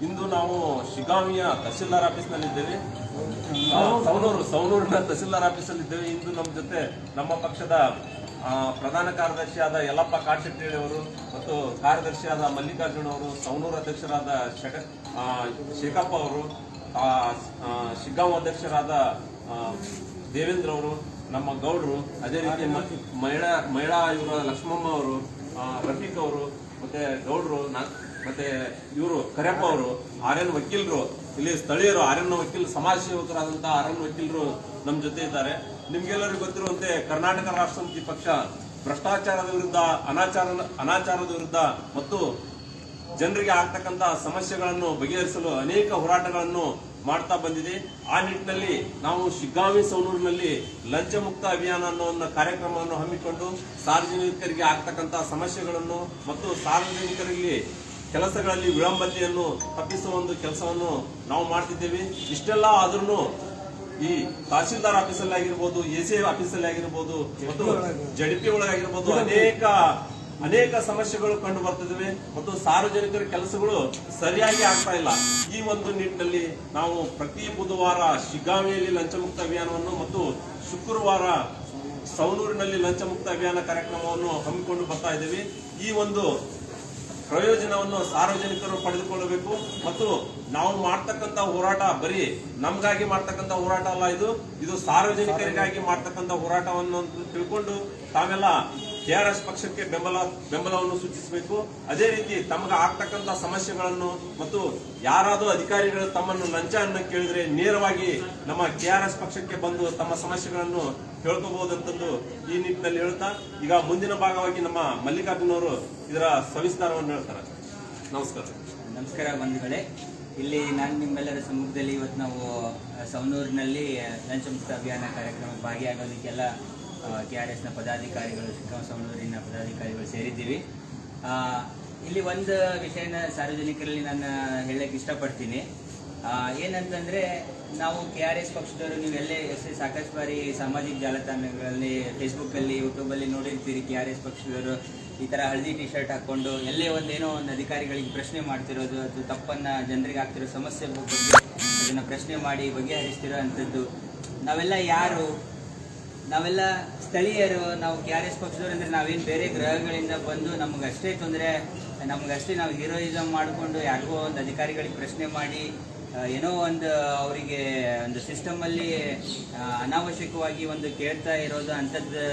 ಇಂದು ನಾವು ಶಿಗಾಮಿಯ ತಹಸೀಲ್ದಾರ್ ಆಫೀಸ್ನಲ್ಲಿದ್ದೇವೆ. ಸವನೂರು ಸವನೂರಿನ ತಹಸೀಲ್ದಾರ್ ಆಫೀಸಲ್ಲಿದ್ದೇವೆ ಇಂದು ನಮ್ಮ ಜೊತೆ ನಮ್ಮ ಪಕ್ಷದ ಪ್ರಧಾನ ಕಾರ್ಯದರ್ಶಿಯಾದ ಯಲ್ಲಪ್ಪ ಕಾಡ್ಶೆಟ್ಟಿ ಅವರು ಮತ್ತು ಕಾರ್ಯದರ್ಶಿಯಾದ ಮಲ್ಲಿಕಾರ್ಜುನ ಅವರು ಸವನೂರು ಅಧ್ಯಕ್ಷರಾದ ಆ, ಶೇಖಪ್ಪ ಅವರು ಶಿಗ್ಗಾಂವ್ ಅಧ್ಯಕ್ಷರಾದ ದೇವೇಂದ್ರ ಅವರು ನಮ್ಮ ಗೌಡ್ರು ಅದೇ ರೀತಿ ಮಹಿಳಾ ಮಹಿಳಾ ಇವರು ಲಕ್ಷ್ಮಮ್ಮ ಅವರು ರಫೀಕ್ ಅವರು ಮತ್ತೆ ಗೌಡ್ರು ನಾ- ಮತ್ತೆ ಇವರು ಕರೆಪ್ಪ ಅವರು ಆರ್ ಎನ್ ವಕೀಲರು, ಇಲ್ಲಿ ಸ್ಥಳೀಯರು ಆರ್ ಎನ್ ವಕೀಲ್, ಸಮಾಜ ಸೇವಕರಾದಂತಹ ಆರ್ ವಕೀಲರು ನಮ್ಮ ಜೊತೆ ಇದ್ದಾರೆ. ನಿಮ್ಗೆಲ್ಲರಿಗೂ ಗೊತ್ತಿರುವಂತೆ ಕರ್ನಾಟಕ ರಾಷ್ಟ್ರ ಸಮಿತಿ ಪಕ್ಷ ಭ್ರಷ್ಟಾಚಾರದ ವಿರುದ್ಧ, ಅನಾಚಾರ, ಅನಾಚಾರದ ವಿರುದ್ಧ ಮತ್ತು ಜನರಿಗೆ ಆಗ್ತಕ್ಕಂತಹ ಸಮಸ್ಯೆಗಳನ್ನು ಬಗೆಹರಿಸಲು ಅನೇಕ ಹೋರಾಟಗಳನ್ನು ಮಾಡ್ತಾ ಬಂದಿದೆ. ಆ ನಿಟ್ಟಿನಲ್ಲಿ ನಾವು ಶಿಗ್ಗಾಂವಿ, ಸೌನೂರಿನಲ್ಲಿ ಲಂಚ ಮುಕ್ತ ಅಭಿಯಾನ ಅನ್ನೋ ಒಂದು ಕಾರ್ಯಕ್ರಮವನ್ನು ಹಮ್ಮಿಕೊಂಡು ಸಾರ್ವಜನಿಕರಿಗೆ ಆಗ್ತಕ್ಕಂಥ ಸಮಸ್ಯೆಗಳನ್ನು ಮತ್ತು ಸಾರ್ವಜನಿಕರಿಗೆ ಕೆಲಸಗಳಲ್ಲಿ ವಿಳಂಬತೆಯನ್ನು ತಪ್ಪಿಸುವ ಒಂದು ಕೆಲಸವನ್ನು ನಾವು ಮಾಡ್ತಿದ್ದೇವೆ. ಇಷ್ಟೆಲ್ಲ ಆದ್ರೂ ಈ ತಹಸೀಲ್ದಾರ್ ಆಫೀಸಲ್ಲಿ ಆಗಿರ್ಬೋದು, ಎ ಸಿ ಆಫೀಸಲ್ಲಿ ಆಗಿರ್ಬೋದು, ಮತ್ತು ಜಡಿಪಿ ಒಳಗಾಗಿರ್ಬೋದು ಅನೇಕ ಅನೇಕ ಸಮಸ್ಯೆಗಳು ಕಂಡು ಬರ್ತಿದ್ದಾವೆ. ಮತ್ತು ಸಾರ್ವಜನಿಕರ ಕೆಲಸಗಳು ಸರಿಯಾಗಿ ಆಗ್ತಾ ಇಲ್ಲ. ಈ ಒಂದು ನಿಟ್ಟಿನಲ್ಲಿ ನಾವು ಪ್ರತಿ ಬುಧವಾರ ಶಿಗ್ಗಾಂವಿಯಲ್ಲಿ ಲಂಚಮುಕ್ತ ಅಭಿಯಾನವನ್ನು ಮತ್ತು ಶುಕ್ರವಾರ ಸವನೂರಿನಲ್ಲಿ ಲಂಚಮುಕ್ತ ಅಭಿಯಾನ ಕಾರ್ಯಕ್ರಮವನ್ನು ಹಮ್ಮಿಕೊಂಡು ಬರ್ತಾ ಇದ್ದೇವೆ. ಈ ಒಂದು ಪ್ರಯೋಜನವನ್ನು ಸಾರ್ವಜನಿಕರು ಪಡೆದುಕೊಳ್ಳಬೇಕು ಮತ್ತು ನಾವು ಮಾಡ್ತಕ್ಕಂಥ ಹೋರಾಟ ಬರೀ ನಮಗಾಗಿ ಮಾಡ್ತಕ್ಕಂಥ ಹೋರಾಟ ಅಲ್ಲ ಇದು. ಇದು ಸಾರ್ವಜನಿಕರಿಗಾಗಿ ಮಾಡ್ತಕ್ಕಂಥ ಹೋರಾಟವನ್ನು ತಿಳ್ಕೊಂಡು ತಾವೆಲ್ಲ ಕೆ ಆರ್ ಎಸ್ ಪಕ್ಷಕ್ಕೆ ಬೆಂಬಲ, ಬೆಂಬಲವನ್ನು ಸೂಚಿಸಬೇಕು. ಅದೇ ರೀತಿ ತಮಗೆ ಆಗ್ತಕ್ಕಂಥ ಸಮಸ್ಯೆಗಳನ್ನು ಮತ್ತು ಯಾರಾದರೂ ಅಧಿಕಾರಿಗಳು ತಮ್ಮನ್ನು ಲಂಚ ಅನ್ನ ಕೇಳಿದ್ರೆ ನೇರವಾಗಿ ನಮ್ಮ ಕೆ ಆರ್ ಎಸ್ ಪಕ್ಷಕ್ಕೆ ಬಂದು ತಮ್ಮ ಸಮಸ್ಯೆಗಳನ್ನು ಹೇಳ್ಕೋಬಹುದಂತಂದು ಈ ನಿಟ್ಟಿನಲ್ಲಿ ಹೇಳ್ತಾ, ಈಗ ಮುಂದಿನ ಭಾಗವಾಗಿ ನಮ್ಮ ಮಲ್ಲಿಕಾರ್ಜುನ್ ಅವರು ಇದರ ಸವಿಸ್ತಾರವನ್ನು ಹೇಳ್ತಾರೆ. ನಮಸ್ಕಾರ. ನಮಸ್ಕಾರ ಬಂಧುಗಳೇ. ಇಲ್ಲಿ ನಾನು ನಿಮ್ಮೆಲ್ಲರ ಸಮ್ಮುಖದಲ್ಲಿ ಇವತ್ತು ನಾವು ಸವನೂರಿನಲ್ಲಿ ಲಂಚಮುಕ್ತ ಅಭಿಯಾನ ಕಾರ್ಯಕ್ರಮಕ್ಕೆ ಭಾಗಿಯಾಗೋದಕ್ಕೆಲ್ಲ ಕೆ ಆರ್ ಎಸ್ನ ಪದಾಧಿಕಾರಿಗಳು ಶಿಗ್ಗಾಂವ್ ಸವನೂರಿನ ಪದಾಧಿಕಾರಿಗಳು ಸೇರಿದ್ದೀವಿ. ಇಲ್ಲಿ ಒಂದು ವಿಷಯನ ಸಾರ್ವಜನಿಕರಲ್ಲಿ ನಾನು ಹೇಳಕ್ಕೆ ಇಷ್ಟಪಡ್ತೀನಿ. ಏನಂತಂದರೆ, ನಾವು ಕೆ ಆರ್ ಎಸ್ ಪಕ್ಷದವರು, ನೀವೆಲ್ಲೇ ಎಷ್ಟೇ ಸಾಕಷ್ಟು ಬಾರಿ ಸಾಮಾಜಿಕ ಜಾಲತಾಣಗಳಲ್ಲಿ ಫೇಸ್ಬುಕ್ಕಲ್ಲಿ ಯೂಟ್ಯೂಬಲ್ಲಿ ನೋಡಿರ್ತೀರಿ ಕೆ ಆರ್ ಎಸ್ ಪಕ್ಷದವರು. ಈ ಥರ ಹಳದಿ ಟಿ ಶರ್ಟ್ ಹಾಕ್ಕೊಂಡು ಎಲ್ಲೇ ಒಂದೇನೋ ಒಂದು ಅಧಿಕಾರಿಗಳಿಗೆ ಪ್ರಶ್ನೆ ಮಾಡ್ತಿರೋದು, ಅದು ತಪ್ಪನ್ನ ಜನರಿಗೆ ಆಗ್ತಿರೋ ಸಮಸ್ಯೆ ಬಗ್ಗೆ ಅದನ್ನು ಪ್ರಶ್ನೆ ಮಾಡಿ ಬಗೆಹರಿಸ್ತಿರೋ ಅಂಥದ್ದು. ನಾವೆಲ್ಲ ಯಾರು? ನಾವೆಲ್ಲ ಸ್ಥಳೀಯರು, ನಾವು ಕೆ ಆರ್ ಎಸ್ ಪಕ್ಷದವ್ರು ಅಂದರೆ ನಾವೇನು ಬೇರೆ ಗ್ರಹಗಳಿಂದ ಬಂದು ನಮಗಷ್ಟೇ ತೊಂದರೆ ನಮಗಷ್ಟೇ ನಾವು ಹೀರೋಯಿಸಮ್ ಮಾಡಿಕೊಂಡು ಯಾರಿಗೋ ಒಂದು ಅಧಿಕಾರಿಗಳಿಗೆ ಪ್ರಶ್ನೆ ಮಾಡಿ ಏನೋ ಒಂದು ಅವರಿಗೆ ಒಂದು ಸಿಸ್ಟಮಲ್ಲಿ ಅನಾವಶ್ಯಕವಾಗಿ ಒಂದು ಕೇಳ್ತಾ ಇರೋದು ಅಂಥದ್ದು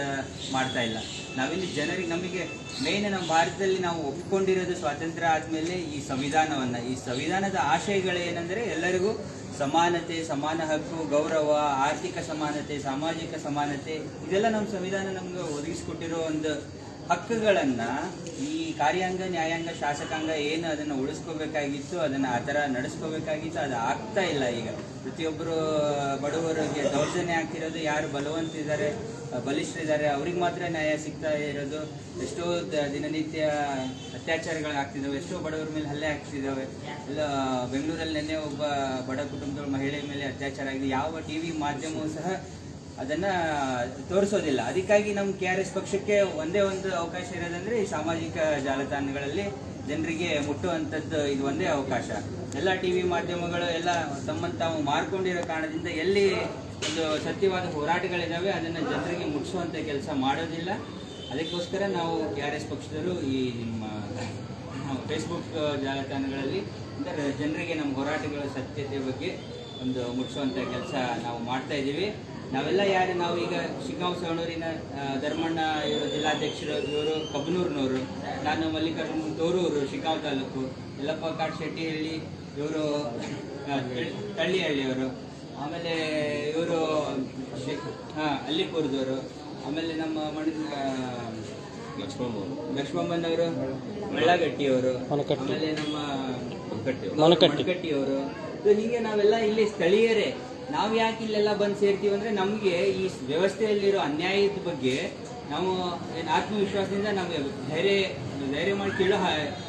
ಮಾಡ್ತಾ ಇಲ್ಲ. ನಾವಿಲ್ಲಿ ಜನರಿಗೆ ನಮಗೆ ಮೇನ್ ನಮ್ಮ ಭಾರತದಲ್ಲಿ ನಾವು ಒಪ್ಪಿಕೊಂಡಿರೋದು ಸ್ವಾತಂತ್ರ್ಯ ಆದಮೇಲೆ ಈ ಸಂವಿಧಾನವನ್ನು. ಈ ಸಂವಿಧಾನದ ಆಶಯಗಳೇನೆಂದರೆ ಎಲ್ಲರಿಗೂ ಸಮಾನತೆ, ಸಮಾನ ಹಕ್ಕು, ಗೌರವ, ಆರ್ಥಿಕ ಸಮಾನತೆ, ಸಾಮಾಜಿಕ ಸಮಾನತೆ, ಇದೆಲ್ಲ ನಮ್ಮ ಸಂವಿಧಾನ ನಮ್ಗೆ ಒದಗಿಸಿಕೊಟ್ಟಿರೋ ಒಂದು ಹಕ್ಕುಗಳನ್ನು ಈ ಕಾರ್ಯಾಂಗ, ನ್ಯಾಯಾಂಗ, ಶಾಸಕಾಂಗ ಏನು ಅದನ್ನು ಉಳಿಸ್ಕೋಬೇಕಾಗಿತ್ತು, ಅದನ್ನು ಆ ಥರ ನಡೆಸ್ಕೋಬೇಕಾಗಿತ್ತು, ಅದು ಆಗ್ತಾ ಇಲ್ಲ ಈಗ. ಪ್ರತಿಯೊಬ್ಬರು ಬಡವರಿಗೆ ದೌರ್ಜನ್ಯ ಆಗ್ತಿರೋದು ಯಾರು ಬಲವಂತಿದ್ದಾರೆ ಬಲಿಷ್ಠರಿದ್ದಾರೆ, ಅವ್ರಿಗೆ ಮಾತ್ರ ನ್ಯಾಯ ಸಿಗ್ತಾ ಇರೋದು. ಎಷ್ಟೋ ದಿನನಿತ್ಯ ಅತ್ಯಾಚಾರಗಳು ಆಗ್ತಿದ್ದಾವೆ, ಎಷ್ಟೋ ಬಡವರ ಮೇಲೆ ಹಲ್ಲೆ ಆಗ್ತಿದ್ದಾವೆ. ಎಲ್ಲ, ಬೆಂಗಳೂರಲ್ಲಿ ನಿನ್ನೆ ಒಬ್ಬ ಬಡ ಕುಟುಂಬದ ಮಹಿಳೆ ಮೇಲೆ ಅತ್ಯಾಚಾರ ಆಗಿದೆ. ಯಾವ ಟಿ ವಿ ಮಾಧ್ಯಮವೂ ಸಹ ಅದನ್ನು ತೋರಿಸೋದಿಲ್ಲ. ಅದಕ್ಕಾಗಿ ನಮ್ಮ ಕೆ ಆರ್ ಎಸ್ ಪಕ್ಷಕ್ಕೆ ಒಂದೇ ಒಂದು ಅವಕಾಶ ಇರೋದಂದರೆ ಈ ಸಾಮಾಜಿಕ ಜಾಲತಾಣಗಳಲ್ಲಿ ಜನರಿಗೆ ಮುಟ್ಟುವಂಥದ್ದು ಇದು ಒಂದೇ ಅವಕಾಶ. ಎಲ್ಲ ಟಿ ವಿ ಮಾಧ್ಯಮಗಳು ಎಲ್ಲ ತಮ್ಮನ್ನು ತಾವು ಮಾರ್ಕೊಂಡಿರೋ ಕಾರಣದಿಂದ ಎಲ್ಲಿ ಒಂದು ಸತ್ಯವಾದ ಹೋರಾಟಗಳಿದ್ದಾವೆ ಅದನ್ನು ಜನರಿಗೆ ಮುಟ್ಟಿಸುವಂಥ ಕೆಲಸ ಮಾಡೋದಿಲ್ಲ. ಅದಕ್ಕೋಸ್ಕರ ನಾವು ಕೆ ಆರ್ ಎಸ್ ಪಕ್ಷದವರು ಈ ನಿಮ್ಮ ಫೇಸ್ಬುಕ್ ಜಾಲತಾಣಗಳಲ್ಲಿ ಅಂದರೆ ಜನರಿಗೆ ನಮ್ಮ ಹೋರಾಟಗಳ ಸತ್ಯತೆ ಬಗ್ಗೆ ಒಂದು ಮುಟ್ಟಿಸುವಂಥ ಕೆಲಸ ನಾವು ಮಾಡ್ತಾ ಇದ್ದೀವಿ. ನಾವೆಲ್ಲ ಯಾರು? ನಾವು ಈಗ ಶಿಗ್ಗಾಂವ್ ಸವಣೂರಿನ ಧರ್ಮಣ್ಣ ಇವರು ಜಿಲ್ಲಾಧ್ಯಕ್ಷರು ಇವರು ಕಬ್ಬನೂರಿನವರು ನಾನು ಮಲ್ಲಿಕಾರ್ಜುನ ತೋರೂರು ಶಿಕಾವ್ ತಾಲೂಕು. ಯಲ್ಲಪ್ಪ ಕಾಟ್ ಶೆಟ್ಟಿಹಳ್ಳಿ ಇವರು ತಳ್ಳಿಹಳ್ಳಿಯವರು. ಆಮೇಲೆ ಇವರು ಹಾಂ ಅಲ್ಲಿಪುರದವರು. ಆಮೇಲೆ ನಮ್ಮ ಮಣ ಲಕ್ಷ್ಮಮ್ಮನವರು ಮಳ್ಳಗಟ್ಟಿಯವರು. ಆಮೇಲೆ ನಮ್ಮ ಮಣಕಟ್ಟಿಯವರು ಹೀಗೆ ನಾವೆಲ್ಲ ಇಲ್ಲಿ ಸ್ಥಳೀಯರೇ. ನಾವು ಯಾಕೆ ಇಲ್ಲೆಲ್ಲ ಬಂದು ಸೇರ್ತೀವಿ ಅಂದ್ರೆ ನಮಗೆ ಈ ವ್ಯವಸ್ಥೆಯಲ್ಲಿರೋ ಅನ್ಯಾಯದ ಬಗ್ಗೆ ನಾವು ಏನು ಆತ್ಮವಿಶ್ವಾಸದಿಂದ ನಮಗೆ ಧೈರ್ಯ ಧೈರ್ಯ ಮಾಡಿ ಕೇಳೋ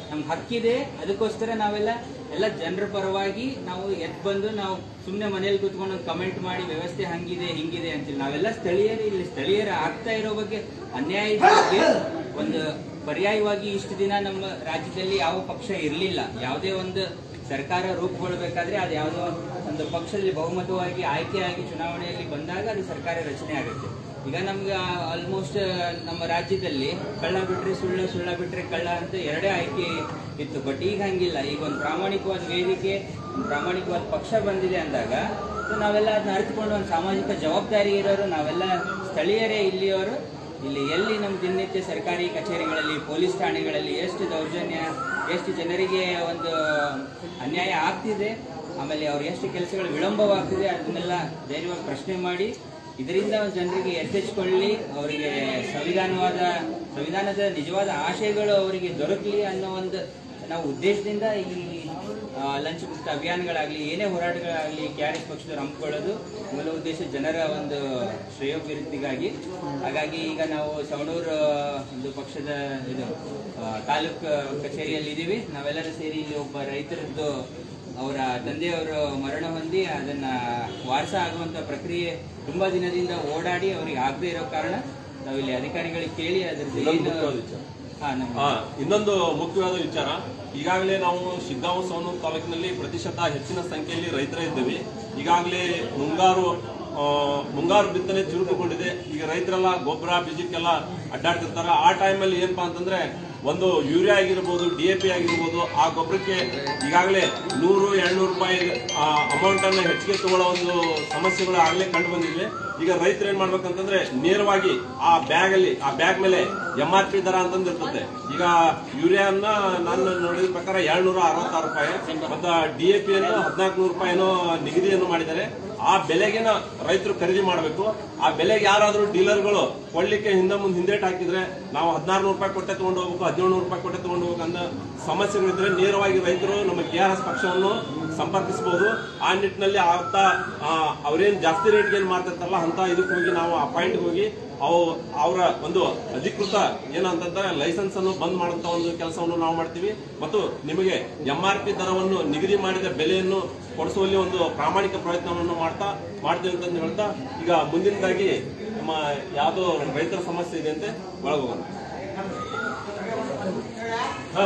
ನಮ್ಗೆ ಹಕ್ಕಿದೆ ಅದಕ್ಕೋಸ್ಕರ ನಾವೆಲ್ಲ, ಎಲ್ಲ ಜನರ ಪರವಾಗಿ ನಾವು ಎದ್ದು ಬಂದು ನಾವು ಸುಮ್ಮನೆ ಮನೇಲಿ ಕೂತ್ಕೊಂಡು ಕಮೆಂಟ್ ಮಾಡಿ ವ್ಯವಸ್ಥೆ ಹಂಗಿದೆ, ಹಿಂಗಿದೆ ಅಂತೀವಿ. ನಾವೆಲ್ಲ ಸ್ಥಳೀಯರು ಇಲ್ಲಿ, ಸ್ಥಳೀಯರ ಆಗ್ತಾ ಇರೋ ಬಗ್ಗೆ ಅನ್ಯಾಯ ಒಂದು ಪರ್ಯಾಯವಾಗಿ ಇಷ್ಟು ದಿನ ನಮ್ಮ ರಾಜ್ಯದಲ್ಲಿ ಯಾವ ಪಕ್ಷ ಇರಲಿಲ್ಲ. ಯಾವುದೇ ಒಂದು ಸರ್ಕಾರ ರೂಪುಗೊಳ್ಬೇಕಾದ್ರೆ ಅದು ಯಾವುದೋ ಒಂದು ಪಕ್ಷದಲ್ಲಿ ಬಹುಮತವಾಗಿ ಆಯ್ಕೆಯಾಗಿ ಚುನಾವಣೆಯಲ್ಲಿ ಬಂದಾಗ ಅದು ಸರ್ಕಾರ ರಚನೆ ಆಗುತ್ತೆ. ಈಗ ನಮ್ಗೆ ಆಲ್ಮೋಸ್ಟ್ ನಮ್ಮ ರಾಜ್ಯದಲ್ಲಿ ಕಳ್ಳ ಬಿಟ್ರೆ ಸುಳ್ಳು, ಸುಳ್ಳ ಬಿಟ್ರೆ ಕಳ್ಳ ಅಂತ ಎರಡೇ ಆಯ್ಕೆ ಇತ್ತು. ಬಟ್ ಈಗ ಹಂಗಿಲ್ಲ. ಈಗ ಒಂದು ಪ್ರಾಮಾಣಿಕವಾದ ವೇದಿಕೆ, ಪ್ರಾಮಾಣಿಕವಾದ ಪಕ್ಷ ಬಂದಿದೆ ಅಂದಾಗ ನಾವೆಲ್ಲ ಅದನ್ನ ಅರಿತುಕೊಂಡು ಒಂದು ಸಾಮಾಜಿಕ ಜವಾಬ್ದಾರಿ ಇರೋರು, ನಾವೆಲ್ಲ ಸ್ಥಳೀಯರೇ ಇಲ್ಲಿಯವರು. ಇಲ್ಲಿ ಎಲ್ಲಿ ನಮ್ಮ ದಿನನಿತ್ಯ ಸರ್ಕಾರಿ ಕಚೇರಿಗಳಲ್ಲಿ, ಪೊಲೀಸ್ ಠಾಣೆಗಳಲ್ಲಿ ಎಷ್ಟು ದೌರ್ಜನ್ಯ, ಎಷ್ಟು ಜನರಿಗೆ ಒಂದು ಅನ್ಯಾಯ ಆಗ್ತಿದೆ, ಆಮೇಲೆ ಅವ್ರು ಎಷ್ಟು ಕೆಲಸಗಳು ವಿಳಂಬವಾಗ್ತಿದೆ, ಅದನ್ನೆಲ್ಲ ಧೈರ್ಯವಾಗಿ ಪ್ರಶ್ನೆ ಮಾಡಿ ಇದರಿಂದ ಜನರಿಗೆ ಎಚ್ಚೆಚ್ಕೊಳ್ಳಿ ಅವರಿಗೆ ಸಂವಿಧಾನವಾದ, ಸಂವಿಧಾನದ ನಿಜವಾದ ಆಶಯಗಳು ಅವರಿಗೆ ದೊರಕಲಿ ಅನ್ನೋ ಒಂದು ನಾವು ಉದ್ದೇಶದಿಂದ ಈ ಲಂಚ್ ಮುಕ್ತ ಅಭಿಯಾನಗಳಾಗಲಿ, ಏನೇ ಹೋರಾಟಗಳಾಗಲಿ ಕೆ ಆರ್ ಎಸ್ ಪಕ್ಷದವ್ರು ಹಮ್ಮಿಕೊಳ್ಳೋದು ಮೂಲ ಉದ್ದೇಶ ಜನರ ಒಂದು ಶ್ರೇಯೋಭಿವೃದ್ಧಿಗಾಗಿ. ಹಾಗಾಗಿ ಈಗ ನಾವು ಸವಣೂರು ಒಂದು ಪಕ್ಷದ ಇದು ತಾಲೂಕು ಕಚೇರಿಯಲ್ಲಿ ಇದ್ದೀವಿ ನಾವೆಲ್ಲರೂ ಸೇರಿ ಇಲ್ಲಿ ಒಬ್ಬ ರೈತರದ್ದು ಅವರ ತಂದೆಯವರು ಮರಣ ಹೊಂದಿ ಅದನ್ನ ವಾರಸ ಆಗುವಂತ ಪ್ರಕ್ರಿಯೆ ತುಂಬಾ ದಿನದಿಂದ ಓಡಾಡಿ ಅವರಿಗೆ ಆಗದೆ ಇರೋ ಕಾರಣ ನಾವಿಲ್ಲಿ ಅಧಿಕಾರಿಗಳಿಗೆ ಕೇಳಿ ಅದ್ರದ್ದು ಇನ್ನೊಂದು ಮುಖ್ಯವಾದ ವಿಚಾರ. ಹಾ ಆ, ಇನ್ನೊಂದು ಮುಖ್ಯವಾದ ವಿಚಾರ. ಈಗಾಗಲೇ ನಾವು ಶಿಗ್ಗಾಂವ್ ಸವಣೂರು ತಾಲೂಕಿನಲ್ಲಿ ಪ್ರತಿಶತ ಹೆಚ್ಚಿನ ಸಂಖ್ಯೆಯಲ್ಲಿ ರೈತರ ಇದ್ದೇವೆ. ಈಗಾಗಲೇ ಮುಂಗಾರು ಮುಂಗಾರು ಬಿತ್ತನೆ ಚುರುಕುಗೊಂಡಿದೆ. ಈಗ ರೈತರೆಲ್ಲ ಗೊಬ್ಬರ ಬೀಜಕ್ಕೆಲ್ಲ ಅಡ್ಡಾಡ್ತಿರ್ತಾರೆ. ಆ ಟೈಮಲ್ಲಿ ಏನಪ್ಪಾ ಅಂತಂದ್ರೆ ಒಂದು ಯೂರಿಯಾ ಆಗಿರ್ಬೋದು, ಡಿ ಎ ಪಿ ಆಗಿರ್ಬೋದು, ಆ ಗೊಬ್ಬರಕ್ಕೆ ಈಗಾಗಲೇ ನೂರು, ಎರಡ್ನೂರು ರೂಪಾಯಿ ಅಮೌಂಟನ್ನು ಹೆಚ್ಚಿಗೆ ತಗೊಳ್ಳೋ ಒಂದು ಸಮಸ್ಯೆಗಳು ಆಗಲೇ ಕಂಡು ಬಂದಿವೆ ಈಗ ರೈತರು ಏನ್ ಮಾಡ್ಬೇಕಂತಂದ್ರೆ ನೇರವಾಗಿ ಆ ಬ್ಯಾಗ್ ಅಲ್ಲಿ, ಆ ಬ್ಯಾಗ್ ಮೇಲೆ ಎಂ ಆರ್ ಪಿ ದರ ಅಂತಂದಿರ್ತದೆ. ಈಗ ಯೂರಿಯಾನ ನಾನು ನೋಡಿದ ಪ್ರಕಾರ ಏಳ್ನೂರ ಅರವತ್ತಾರು ರೂಪಾಯಿ, ಮತ್ತೆ ಡಿ ಎ ಪಿ ಅನ್ನು ಹದಿನಾಲ್ಕು ನೂರು ರೂಪಾಯಿನೋ ನಿಗದಿಯನ್ನು ಮಾಡಿದ್ದಾರೆ. ಆ ಬೆಲೆಗಿನ ರೈತರು ಖರೀದಿ ಮಾಡಬೇಕು. ಆ ಬೆಲೆಗೆ ಯಾರಾದರೂ ಡೀಲರ್ಗಳು ಕೊಡ್ಲಿಕ್ಕೆ ಹಿಂದೆ ಮುಂದೆ ಹಿಂದೇಟ್ ಹಾಕಿದ್ರೆ ನಾವು ಹದಿನಾರು ನೂರು ರೂಪಾಯಿ ಕೊಟ್ಟೆ ತಗೊಂಡು ಹೋಗ್ಬೇಕು ಹದಿನೇಳು ನೂರು ರೂಪಾಯಿ ಕೊಟ್ಟೆ ತಗೊಂಡು ಹೋಗ್ಬೇಕು ಅನ್ನೋ ಸಮಸ್ಯೆಗಳಿದ್ರೆ ನೇರವಾಗಿ ರೈತರು ನಮ್ಮ ಕೆ ಆರ್ ಎಸ್ ಪಕ್ಷವನ್ನು ಸಂಪರ್ಕಿಸಬಹುದು. ಆ ನಿಟ್ಟಿನಲ್ಲಿ ಆತ ಅವ್ರೇನ್ ಜಾಸ್ತಿ ರೇಟ್ಗೆ ಏನ್ ಮಾರ್ತಿರ್ತಾರಲ್ಲ ಅಂತ ಇದಕ್ಕೆ ಹೋಗಿ ನಾವು ಆ ಪಾಯಿಂಟ್ ಹೋಗಿ ಅವು, ಅವರ ಒಂದು ಅಧಿಕೃತ ಏನಂತಂದ್ರೆ ಲೈಸೆನ್ಸ್ ಅನ್ನು ಬಂದ್ ಮಾಡುವಂತ ಒಂದು ಕೆಲಸವನ್ನು ನಾವು ಮಾಡ್ತೀವಿ. ಮತ್ತು ನಿಮಗೆ ಎಂ ಆರ್ ಪಿ ದರವನ್ನು ನಿಗದಿ ಮಾಡಿದ ಬೆಲೆಯನ್ನು ಕೊಡಿಸುವಲ್ಲಿ ಒಂದು ಪ್ರಾಮಾಣಿಕ ಪ್ರಯತ್ನವನ್ನು ಮಾಡ್ತಾ, ಮಾಡ್ತೀವಿ ಅಂತ ಹೇಳ್ತಾ, ಈಗ ಮುಂದಿನದಾಗಿ ನಮ್ಮ ಯಾವುದೋ ರೈತರ ಸಮಸ್ಯೆ ಇದೆ ಅಂತೆ ಒಳಗೋಗೋಣ. ಹಾ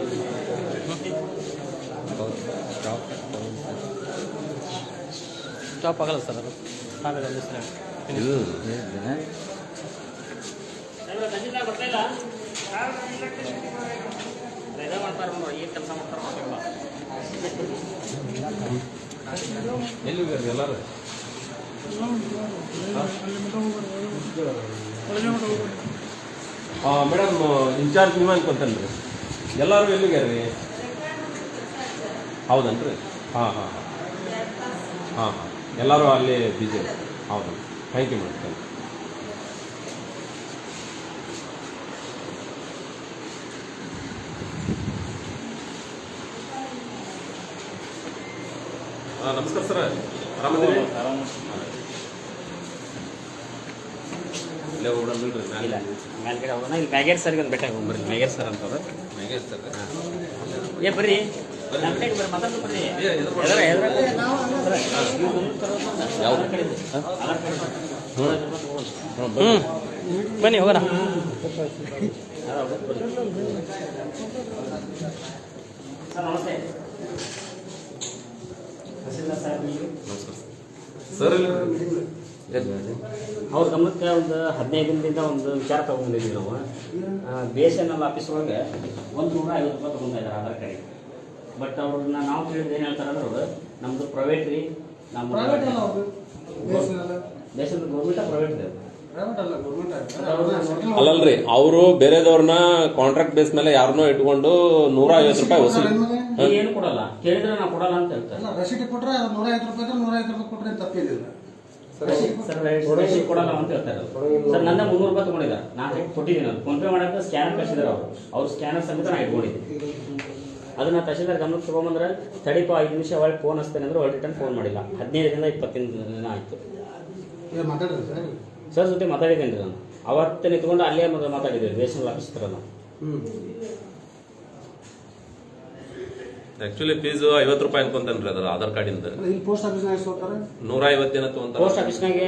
ಸ್ಟಾಪ್ ಆಗಲ್ಲ ಸರ್ ಅದು. ಆಮೇಲೆ ಅಲ್ಲಿ ಸರ್ ಎಲ್ಲಿ ಎಲ್ಲರೂ? ಮೇಡಮ್ ಇನ್ಚಾರ್ಜ್ ರೀ ಅನ್ಕೊಂತೇನ್ರಿ ಎಲ್ಲರೂ ರೀ ಹೌದನ್ರಿ? ಹಾಂ ಹಾಂ ಹಾಂ. ಹಾಂ ಹಾಂ. ಎಲ್ಲರೂ ಅಲ್ಲಿ ಬಿಜಿ ಹೌದು. Thank you madam thank you ನಮಸ್ಕಾರ ಸರ್. ಆರಾಮದಿರಿ? ಇಲ್ಲೇ ಓಡಲ್ರಿ ಇಲ್ಲ ಮೇಲ್ಗಡೆ ಹೋಗೋಣ. ಇಲ್ಲಿ ಮ್ಯಾಗೇರ್ ಸರ್ಗೆ ಒಂದು ಭೇಟಿ ಹೋಗ್ಬರ್ರಿ ಮ್ಯಾಗೇರ್ ಸರ್ ಅಂತವ್ರು ಮ್ಯಾಗೇರ್ ಸರ್ ಏ ಬರ್ರಿ. ಹ್ಞೂ ಬನ್ನಿ ಹೋಗೋಣ. ಸರ್ ಅವ್ರ ಗಮನಕ್ಕೆ ಒಂದು ಹದಿನೈದು ದಿನದಿಂದ ಒಂದು ವಿಚಾರ ತಗೊಂಡಿದ್ವಿ ನಾವು. B S N L office ಒಳಗೆ ಒಂದು ನೂರ ಐವತ್ತು ರೂಪಾಯಿ ತಗೊಂಡಿದ್ದಾರೆ ಆಧಾರ್ ಕಾರ್ಡ್ ಬಟ್ ಅವ್ರನ್ನ ನಾವು ಕೇಳಿದ್ರೆ ಏನು ಹೇಳ್ತಾರೆ ಅಂದ್ರೆ ಅವರು ನಮ್ಮದು ಪ್ರೈವೇಟ್ ರೀ ನಮ್ಮ ಪ್ರೈವೇಟ್ ಅಲ್ಲ ಅವ್ರು ದೇಶದ ಗೌರ್ಮೆಂಟ ಪ್ರೈವೇಟ್ ರೀ ಅಲ್ಲಲ್ರಿ ಅವರು ಬೇರೆದವ್ರನ್ನ ಕಾಂಟ್ರಾಕ್ಟ್ ಬೇಸ್ ಮೇಲೆ ಯಾರನ್ನೋ ಇಟ್ಕೊಂಡು ನೂರ ಐವತ್ತು ರೂಪಾಯಿ ವಸೂಲಿ. ಏನು ಕೊಡಲ್ಲ. ಕೇಳಿದ್ರೆ ನಾವು ಕೊಡಲ್ಲ ಅಂತ ಹೇಳ್ತಾರೆ. ಅಲ್ಲ ರಸೀಟಿ ಕೊಟ್ರೆ ನೂರ ಐವತ್ತು ರೂಪಾಯಿ ಇದ್ರೆ ನೂರ ಐವತ್ತು ರೂಪಾಯಿ ಕೊಟ್ರೆ ತಪ್ಪಿದಿಲ್ಲ ಕೊಡಲ್ಲ ಅಂತ ಹೇಳ್ತಾರೆ ಸರ್ ನನ್ನ ಮುನ್ನೂರು ರೂಪಾಯಿ ತಗೊಂಡಿದ್ದಾರೆ. ನಾನು ಕೊಟ್ಟಿದ್ದೀನಿ ಅದು. ಫೋನ್ ಪೇ ಮಾಡಿದ್ರೆ ಸ್ಕ್ಯಾನರ್ ಕಳಿಸಿದಾರೆ ಅವರು. ಅವ್ರು ಸ್ಕ್ಯಾನರ್ ಸಮೇತ ನಾನು ಇಟ್ಕೊಂಡಿದ್ದೆ ಅದನ್ನ ತಹಶೀಲ್ದಾರ್ ಗಮನಕ್ಕೆ ತಗೊಂಬಂದ್ರೆ ತಡಿಪ ಐದು ನಿಮಿಷ ಒಳಗೆ ಫೋನ್ ಹಚ್ತೇನೆ ಅಂದ್ರೆ ಒಳ್ಳೆ ರಿಟರ್ನ್ ಫೋನ್ ಮಾಡಿಲ್ಲ. ಹದಿನೈದರಿಂದ ಇಪ್ಪತ್ತೈದು ದಿನ ಆಯಿತು. ಸರ್? ಸರ್ ಜೊತೆ ಮಾತಾಡಿದ್ದೇನೆ ರೀ ನಾನು. ಅವತ್ತು ನಿಂತ್ಕೊಂಡು ಅಲ್ಲೇ ಮೊದಲು ಮಾತಾಡಿದ್ದೀವಿ ರೇಷನ್ ಆಫೀಸ್ ಹತ್ರ ನಾವು ಆಕ್ಚುಲಿ ಫೀಸ್ ಐವತ್ತು ರೂಪಾಯಿ ಅನ್ಕೊಂತೇನ್ರಿ ಅದರ ಆಧಾರ್ ಕಾರ್ಡ್ ಇಂದ ಪೋಸ್ಟ್ ಆಫೀಸ್ ನೂರ ಐವತ್ತು ದಿನ ತಗೊಂತಾರೆ? ಪೋಸ್ಟ್ ಆಫೀಸ್ನಾಗೆ